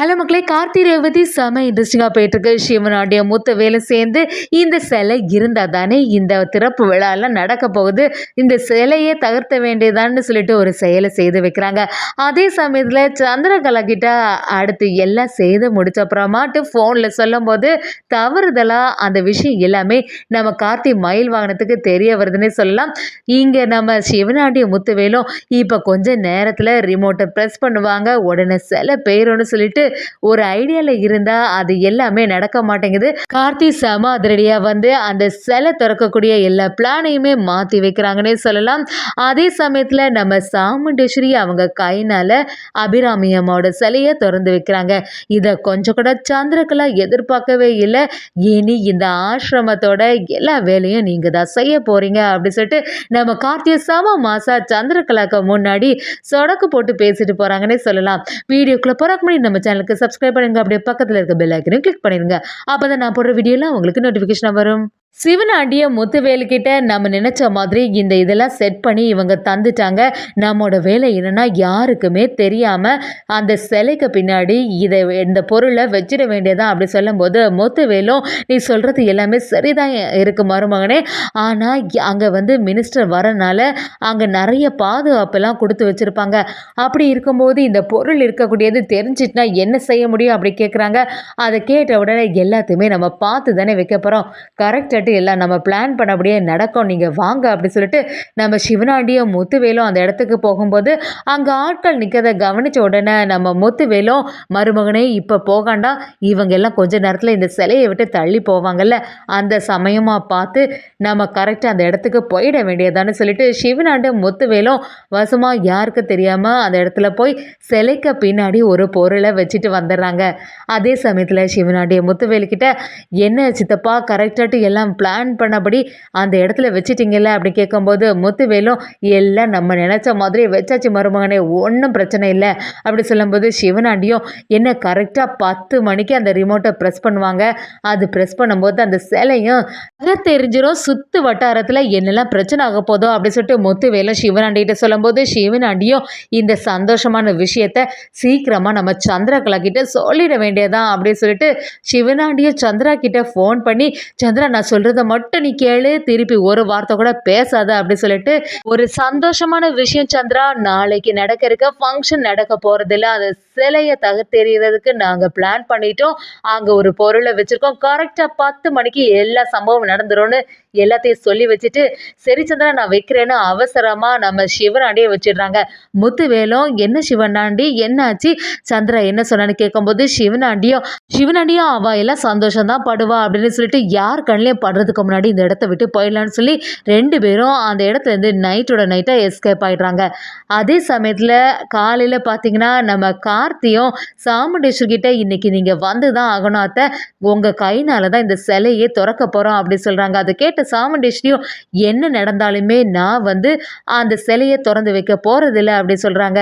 Hello மக்களே கார்த்தி ரேவதி செம இன்ட்ரெஸ்டிங்காக போயிட்டுருக்கு. சிவனுடைய மூத்த வேலை சேர்ந்து இந்த சிலை இருந்தால் தானே இந்த திறப்பு விழாலாம் நடக்க போகுது. இந்த சிலையை தகர்த்த வேண்டியதான்னு சொல்லிட்டு ஒரு செயலை செய்து வைக்கிறாங்க. அதே சமயத்தில் சந்திரகலா கிட்ட அடுத்து எல்லாம் செய்து முடிச்ச அப்புறமாட்டு ஃபோனில் சொல்லும்போது தவறுதலாக அந்த விஷயம் எல்லாமே நம்ம கார்த்தி மயில் வாகனத்துக்கு தெரிய வருதுன்னே சொல்லலாம். இங்கே நம்ம சிவனாண்டிய முத்துவேலும் இப்போ கொஞ்ச நேரத்தில் ரிமோட்டை ப்ரெஸ் பண்ணுவாங்க. உடனே சில பேரும்னு சொல்லிட்டு ஒரு ஐடியாவில் இருந்தால் அது எல்லாமே நடக்க மாட்டேங்குது. கார்த்தி செம அதிரடியாக வந்து அந்த சிலை திறக்கக்கூடிய எல்லா பிளானையுமே மாற்றி வைக்கிறாங்கன்னே சொல்லலாம். அதே சமயத்தில் நம்ம சாமுண்டேஸ்வரி அவங்க கைனால் அபிராமி அம்மாவோட சிலையை திறந்து வைக்கிறாங்க. இதை கொஞ்சம் கூட சந்திரகலா எதிர்பார்க்கவே இல்லை. இனி இந்த ஆசிரமத்தோட எல்லா வேலையும் நீங்கள் தான் செய்ய போகிறீங்க அப்படின்னு சொல்லிட்டு நம்ம கார்த்திகை சம மாசா சந்திரகலாக்கு முன்னாடி சொடக்கு போட்டு பேசிட்டு போகிறாங்கன்னே சொல்லலாம். வீடியோக்குள்ளே போகிறக்கு முன்னாடி நம்ம சேனல் சேனலுக்கு சப்ஸ்கிரைப் பண்ணுங்க அப்படியே பக்கத்தில் இருக்க பெல் ஐக்கனையும் கிளிக் பண்ணிடுங்க அப்போ தான் நான் போடுற வீடியோலாம் உங்களுக்கு நோட்டிஃபிகேஷன் வரும். சிவனாண்டிய முத்துவேலுக்கிட்ட நம்ம நினச்ச மாதிரி இந்த இதெல்லாம் செட் பண்ணி இவங்க தந்துட்டாங்க. நம்மளோட வேலை என்னென்னா யாருக்குமே தெரியாமல் அந்த சிலைக்கு பின்னாடி இதை இந்த பொருளை வச்சிட வேண்டியதா அப்படி சொல்லும்போது முத்துவேலும் நீ சொல்கிறது எல்லாமே சரிதான் இருக்கு மருமகனே. ஆனால் அங்கே வந்து மினிஸ்டர் வரனால அங்கே நிறைய பாதுகாப்பெல்லாம் கொடுத்து வச்சுருப்பாங்க. அப்படி இருக்கும்போது இந்த பொருள் இருக்கக்கூடியது தெரிஞ்சிட்டுனா என்ன செய்ய முடியும்? அப்படி கேட்குறாங்க அதை கேட்ட உடனே எல்லாத்தையுமே நம்ம பார்த்து தானே வைக்க போகிறோம் கரெக்டாக எல்லாம் நம்ம பிளான் பண்ணபடியே நடக்கும் நீங்கள் வாங்க அப்படின்னு சொல்லிட்டு நம்ம சிவனாண்டியும் முத்துவேலும் அந்த இடத்துக்கு போகும்போது அங்கே ஆட்கள் நிற்கிறத கவனித்த உடனே நம்ம முத்துவேலும் மருமகனே இப்போ போகாண்டா இவங்க எல்லாம் கொஞ்ச நேரத்தில் இந்த சிலையை விட்டு தள்ளி போவாங்கல்ல அந்த சமயமாக பார்த்து நம்ம கரெக்டாக அந்த இடத்துக்கு போயிட வேண்டியதான்னு சொல்லிட்டு சிவனாண்டு முத்துவேலும் வசமாக யாருக்கு தெரியாமல் அந்த இடத்துல போய் சிலைக்கு பின்னாடி ஒரு பொருளை வச்சுட்டு வந்துடுறாங்க. அதே சமயத்தில் சிவனாண்டிய முத்துவேலுக்கிட்ட என்ன சித்தப்பா கரெக்டாட்டு எல்லாம் பிளான் பண்ணபடி அந்த இடத்துல வச்சிட்டிங்கல்ல அப்படி கேட்கும்போது முத்துவேலும் எல்லாம் நம்ம நினச்ச மாதிரி வச்சாச்சு மருமகனே ஒன்றும் பிரச்சனை இல்லை. அப்படி சொல்லும்போது சிவனாண்டியும் என்ன கரெக்டாக பத்து மணிக்கு அந்த ரிமோட்டை ப்ரெஸ் பண்ணுவாங்க. அது ப்ரெஸ் பண்ணும்போது அந்த சிலையும் அதை தெரிஞ்சிடும் சுற்று வட்டாரத்தில் என்னெல்லாம் பிரச்சனை ஆக போதோ அப்படி சொல்லிட்டு முத்துவேலும் சிவனாண்டிகிட்ட சொல்லும்போது சிவனாண்டியும் இந்த சந்தோஷமான விஷயத்த சீக்கிரமாக நம்ம சந்திரகலா கிட்ட சொல்லிட வேண்டியதான் அப்படின்னு சொல்லிட்டு சிவனாண்டியும் சந்திரா கிட்ட ஃபோன் பண்ணி சந்திரா நான் சொல்கிறது சொல்கிறத மட்டும் நீ கேளு திருப்பி ஒரு வார்த்தை கூட பேசாத அப்படின்னு சொல்லிட்டு ஒரு சந்தோஷமான விஷயம் சந்திரா நாளைக்கு நடக்க இருக்க ஃபங்க்ஷன் நடக்க போகிறதில்ல அந்த சிலையை தகர்த்தெறிகிறதுக்கு நாங்கள் பிளான் பண்ணிட்டோம். அங்கே ஒரு பொருளை வச்சுருக்கோம். கரெக்டாக பத்து மணிக்கு எல்லா சம்பவம் நடந்துரும்னு எல்லாத்தையும் சொல்லி வச்சுட்டு சரி சந்திரா நான் வைக்கிறேன்னு அவசரமாக நம்ம சிவனாண்டியே வச்சிடுறாங்க. முத்துவேலும் என்ன சிவனாண்டி? என்னாச்சு? சந்திரா என்ன சொன்னான்னு கேட்கும்போது சிவனாண்டியும் சிவனாண்டியும் அவள் எல்லாம் சந்தோஷம் தான் படுவா அப்படின்னு சொல்லிட்டு யார் கண்ணிலையும் படுறதுக்கு முன்னாடி இந்த இடத்த விட்டு போயிடலான்னு சொல்லி ரெண்டு பேரும் அந்த இடத்துலேருந்து நைட்டோட நைட்டாக எஸ்கேப் ஆகிடுறாங்க அதே சமயத்தில் காலையில் பார்த்தீங்கன்னா நம்ம கார்த்தியும் சாமுண்டேஸ்வர் கிட்ட இன்னைக்கு நீங்கள் வந்து தான் ஆகணும் அத்தை. உங்கள் கைனால தான் இந்த சிலையே திறக்க போகிறோம் அப்படி சொல்கிறாங்க அதை கேட்ட சாமுண்டேஸ்வரியும் என்ன நடந்தாலுமே நான் வந்து அந்த சிலையை திறந்து வைக்க போகிறதில்ல அப்படி சொல்கிறாங்க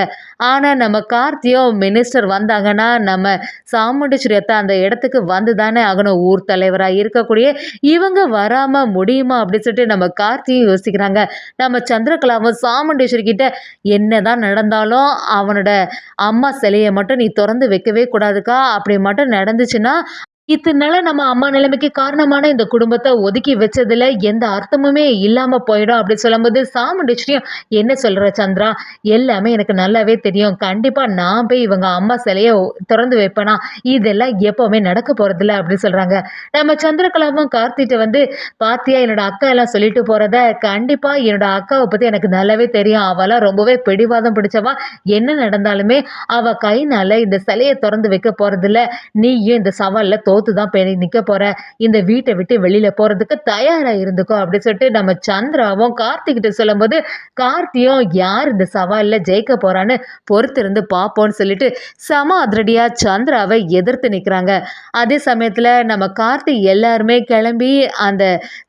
ஆனால் நம்ம கார்த்தியும் மினிஸ்டர் வந்தாங்கன்னா நம்ம சாமுண்டேஸ்வரி அத்தை அந்த இடத்துக்கு வந்து தானே ஆகணும். ஊர் தலைவராக இருக்கக்கூடிய இவங்க வராமல் முடியுமா அப்படின்னு சொல்லிட்டு நம்ம கார்த்தியும் யோசிக்கிறாங்க. நம்ம சந்திரகலாவும் சாமுண்டேஸ்வரி கிட்ட என்ன தான் நடந்தாலும் அவனோட அம்மா சிலையை மட்டும் நீ திறந்து வைக்கவே கூடாதுக்கா. அப்படி மட்டும் நடந்துச்சுன்னா இத்தனால நம்ம அம்மா நிலைமைக்கு காரணமான இந்த குடும்பத்தை ஒதுக்கி வச்சதுல எந்த அர்த்தமுமே இல்லாமல் போயிடும் அப்படின்னு சொல்லும்போது சாமுண்டேஸ்வரியும் என்ன சொல்கிற சந்திரா? எல்லாமே எனக்கு நல்லாவே தெரியும். கண்டிப்பாக நான் போய் இவங்க அம்மா சிலையை திறந்து வைப்பேனா? இதெல்லாம் எப்போவுமே நடக்க போகிறதில்ல அப்படின்னு சொல்கிறாங்க நம்ம சந்திரகலாவும் கார்த்திட்ட வந்து பாத்தியா என்னோட அக்கா எல்லாம் சொல்லிட்டு போறத கண்டிப்பாக என்னோட அக்காவை பற்றி எனக்கு நல்லாவே தெரியும். அவெல்லாம் ரொம்பவே பிடிவாதம் பிடிச்சவா. என்ன நடந்தாலுமே அவள் கைனால இந்த சிலையை திறந்து வைக்க போகிறதில்ல நீயும் இந்த சவாலில் தோ தோத்து தான் போய் நிற்க போகிற இந்த வீட்டை விட்டு வெளியில் போகிறதுக்கு தயாராக இருந்துக்கோ அப்படின்னு சொல்லிட்டு நம்ம சந்திராவும் கார்த்திகிட்ட சொல்லும்போது கார்த்தியும் யார் இந்த சவாலில் ஜெயிக்க போகிறான்னு பொறுத்திருந்து பார்ப்போம்னு சொல்லிட்டு சம அதிரடியாக சந்திராவை எதிர்த்து நிற்கிறாங்க அதே சமயத்தில் நம்ம கார்த்தி எல்லாருமே கிளம்பி அந்த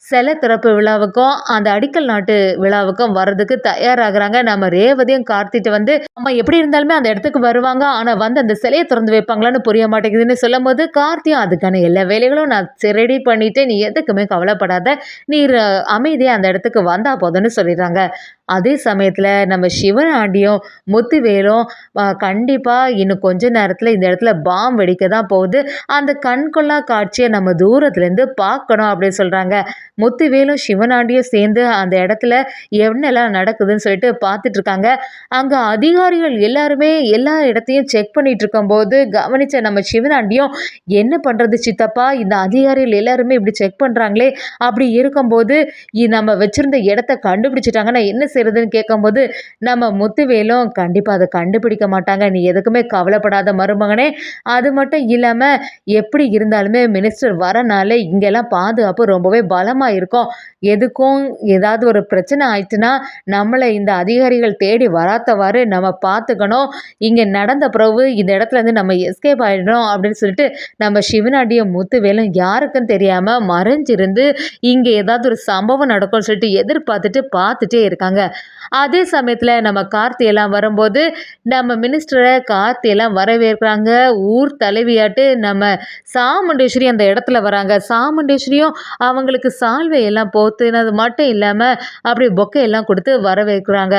சிலை திறப்பு விழாவுக்கும் அந்த அடிக்கல் நாட்டு விழாவுக்கும் வர்றதுக்கு தயாராகிறாங்க. நம்ம ரேவதியும் கார்த்திட்டு வந்து நம்ம எப்படி இருந்தாலுமே அந்த இடத்துக்கு வருவாங்க. ஆனால் வந்து அந்த சிலையை திறந்து வைப்பாங்களான்னு புரிய மாட்டேங்குதுன்னு சொல்லும் போது கார்த்தியும் அதுக்கான எல்லா வேலைகளும் நான் ரெடி பண்ணிவிட்டு நீ எதுக்குமே கவலைப்படாத. நீ அமைதியாக அந்த இடத்துக்கு வந்தால் போதும்னு சொல்லிடுறாங்க. அதே சமயத்தில் நம்ம சிவனாண்டியும் முத்துவேலும் கண்டிப்பாக இன்னும் கொஞ்ச நேரத்தில் இந்த இடத்துல பாம் வெடிக்க தான் போகுது. அந்த கண்கொள்ளா காட்சியை நம்ம தூரத்துலேருந்து பார்க்கணும் அப்படின்னு சொல்கிறாங்க முத்துவேலும் சிவனாண்டியும் சேர்ந்து அந்த இடத்துல என்னெல்லாம் நடக்குதுன்னு சொல்லிட்டு பார்த்துட்ருக்காங்க. அங்கே அதிகாரிகள் எல்லாருமே எல்லா இடத்தையும் செக் பண்ணிட்டு இருக்கும்போது கவனித்த நம்ம சிவனாண்டியும் என்ன பண்ணுறது சித்தப்பா? இந்த அதிகாரிகள் எல்லாருமே இப்படி செக் பண்ணுறாங்களே அப்படி இருக்கும்போது நம்ம வச்சுருந்த இடத்த கண்டுபிடிச்சிட்டாங்கன்னா என்ன செய்கிறதுன்னு கேட்கும்போது நம்ம முத்துவேலும் கண்டிப்பாக அதை கண்டுபிடிக்க மாட்டாங்க. நீ எதுக்குமே கவலைப்படாத மருமகனே. அது மட்டும் இல்லாமல் எப்படி இருந்தாலுமே மினிஸ்டர் வரனால இங்கெல்லாம் பாதுகாப்பு ரொம்பவே பலமாக இருக்கும். எதுக்கும் ஏதாவது ஒரு பிரச்சனை ஆயிடுச்சுன்னா நம்மளை இந்த அதிகாரிகள் தேடி வராதவாறு நம்ம பார்த்துக்கணும். இங்கே நடந்த பிறகு இந்த இடத்துலேருந்து நம்ம எஸ்கேப் ஆகிடணும் அப்படின்னு சொல்லிட்டு நம்ம சிவனாடியும் முத்துவேலும் யாருக்கும் தெரியாமல் மறைஞ்சிருந்து இங்கே ஏதாவது ஒரு சம்பவம் நடக்கும்னு சொல்லிட்டு எதிர்பார்த்துட்டு பார்த்துட்டே இருக்காங்க. அதே சமயத்தில் நம்ம கார்த்தியெல்லாம் வரும்போது நம்ம மினிஸ்டரை கார்த்தியெல்லாம் வரவேற்கிறாங்க. ஊர் தலைவியாட்டு நம்ம சாமுண்டேஸ்வரி அந்த இடத்துல வராங்க. சாமுண்டேஸ்வரியும் அவங்களுக்கு சா எல்லாம் போத்துனது மட்டும் இல்லாமல் அப்படி பொக்கையெல்லாம் கொடுத்து வரவேற்கிறாங்க.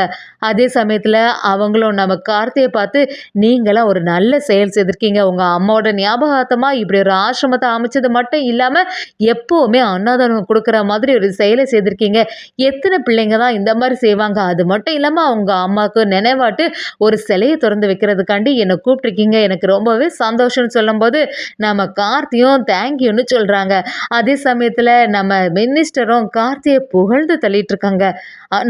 அதே சமயத்தில் அவங்களும் நம்ம கார்த்தியை பார்த்து நீங்களாம் ஒரு நல்ல செயல் செய்திருக்கீங்க உங்கள் அம்மாவோட ஞாபகார்த்தமாக இப்படி ஒரு ஆசிரமத்தை அமைச்சது மட்டும் இல்லாமல் எப்போவுமே அன்னதானம் கொடுக்குற மாதிரி ஒரு செயலை செய்திருக்கீங்க எத்தனை பிள்ளைங்க தான் இந்த மாதிரி செய்வாங்க. அது மட்டும் இல்லாமல் அவங்க அம்மாவுக்கு நினைவாட்டு ஒரு சிலையை திறந்து வைக்கிறதுக்காண்டி என்னை கூப்பிட்ருக்கீங்க எனக்கு ரொம்பவே சந்தோஷம்னு சொல்லும்போது நம்ம கார்த்தியும் தேங்க்யூன்னு சொல்கிறாங்க அதே சமயத்தில் நம்ம மினிஸ்டரும் கார்த்தியை புகழ்ந்து தள்ளிட்டு இருக்காங்க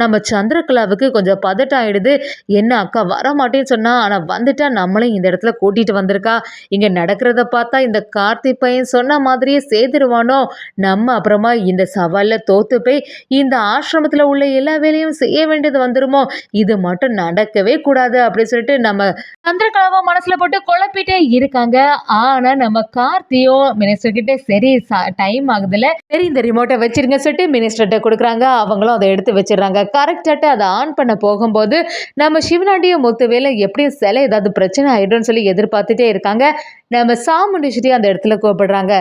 நம்ம சந்திரகலாவுக்கு கொஞ்சம் பதட்டம் ஆகிடுது என்ன அக்கா வர மாட்டேன்னு சொன்னால் ஆனால் வந்துட்டா நம்மளையும் இந்த இடத்துல கூட்டிகிட்டு வந்திருக்கா. இங்கே நடக்கிறத பார்த்தா இந்த கார்த்தி பையன் சொன்ன மாதிரியே செய்திருவானோ நம்ம அப்புறமா இந்த சவாலில் தோற்று போய் இந்த ஆசிரமத்தில் உள்ள எல்லா வேலையும் செய்ய வேண்டியது வந்துருமோ? இது மட்டும் நடக்கவே கூடாது அப்படின்னு சொல்லிட்டு நம்ம சந்திரகலாவை மனசுல போட்டு குழப்பிட்டே இருக்காங்க. ஆனா நம்ம கார்த்தியும் மினிஸ்டர் கிட்ட சரி டைம் ஆகுதுல சரி இந்த ரிமோட்டை வச்சிருங்க சொல்லிட்டு மினிஸ்டர்கிட்ட கொடுக்குறாங்க. அவங்களும் அதை எடுத்து வச்சிடுறாங்க. கரெக்டாக அதை ஆன் பண்ண போகும்போது நம்ம சிவனாண்டியும் முத்துவேலும் எப்படியும் சிலை ஏதாவது பிரச்சனை ஆகிடும்னு சொல்லி எதிர்பார்த்துட்டே இருக்காங்க. நம்ம சாமுண்டீஸ்வரி அந்த இடத்துல கூப்பிடுறாங்க.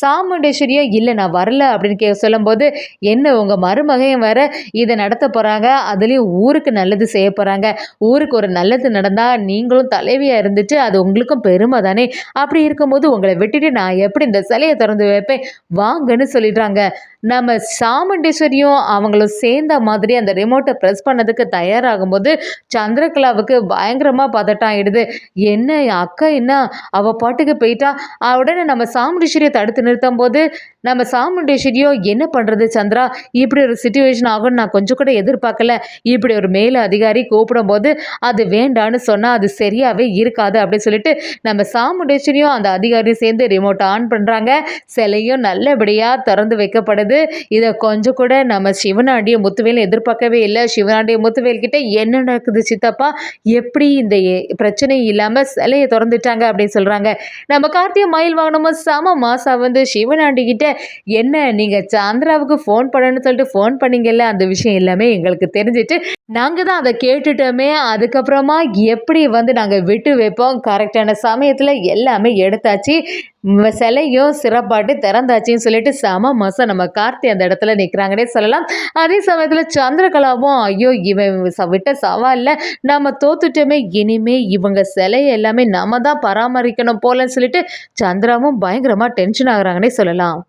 சாமுண்டேஸ்வரியா? இல்லை நான் வரல அப்படின்னு கே சொல்லும்போது என்ன உங்கள் மருமகையும் வேற இதை நடத்த போகிறாங்க அதுலேயும் ஊருக்கு நல்லது செய்ய போகிறாங்க ஊருக்கு ஒரு நல்லது நடந்தால் நீங்களும் தலைவியாக இருந்துட்டு அது உங்களுக்கும் பெருமை தானே? அப்படி இருக்கும்போது உங்களை விட்டுட்டு நான் எப்படி இந்த சிலையை திறந்து வைப்பேன்? வாங்கன்னு சொல்லிடுறாங்க. நம்ம சாமுண்டேஸ்வரியும் அவங்களும் சேர்ந்த மாதிரி அந்த ரிமோட்டை ப்ரெஸ் பண்ணதுக்கு தயாராகும்போது சந்திரகலாவுக்கு பயங்கரமாக பதட்டம் ஆகிடுது என்ன அக்கா என்ன? அவள் பாட்டுக்கு போயிட்டா? உடனே நம்ம சாமுண்டேஸ்வரியை தடுத்து நிறுத்தும் போது நம்ம சாமுண்டேஸ்வரியோ என்ன பண்ணுறது சந்திரா? இப்படி ஒரு சுச்சுவேஷன் ஆகும்னு நான் கொஞ்சம் கூட எதிர்பார்க்கல. இப்படி ஒரு மேல அதிகாரி கூப்பிடும் போது அது வேண்டான்னு சொன்னால் அது சரியாகவே இருக்காது அப்படின்னு சொல்லிட்டு நம்ம சாமுண்டேஸ்வரியும் அந்த அதிகாரியும் சேர்ந்து ரிமோட் ஆன் பண்ணுறாங்க சிலையும் நல்லபடியாக திறந்து வைக்கப்படுது. இதை கொஞ்சம் கூட நம்ம சிவனாண்டிய முத்துவேல் எதிர்பார்க்கவே இல்லை. சிவனாண்டிய முத்துவேல் கிட்ட என்ன நடக்குது சித்தப்பா? எப்படி இந்த பிரச்சனை இல்லாமல் சிலையை திறந்துட்டாங்க அப்படின்னு சொல்கிறாங்க நம்ம கார்த்திகை மயில் வாகனமும் சம மாசா வந்து சிவனாண்டி கிட்ட என்ன நீங்கள் சாந்திராவுக்கு ஃபோன் பண்ணணும்னு சொல்லிட்டு ஃபோன் பண்ணீங்கல்ல அந்த விஷயம் எல்லாமே எங்களுக்கு தெரிஞ்சிட்டு நாங்கள் தான் அதை கேட்டுட்டோமே. அதுக்கப்புறமா எப்படி வந்து நாங்கள் விட்டு வைப்போம்? கரெக்டான சமயத்தில் எல்லாமே எடுத்தாச்சு. சிலையும் சிறப்பாட்டு திறந்தாச்சின்னு சொல்லிட்டு செம மாதம் நம்ம கார்த்தி அந்த இடத்துல நிற்கிறாங்கன்னே சொல்லலாம். அதே சமயத்தில் சந்திரகலாவும் ஐயோ இவன் விட்ட சவாலில். நம்ம தோத்துட்டோமே. இனிமே இவங்க சிலையை எல்லாமே நம்ம தான் பராமரிக்கணும் போலன்னு சொல்லிட்டு சந்திராவும் பயங்கரமாக டென்ஷன் ஆகுறாங்கன்னே சொல்லலாம்.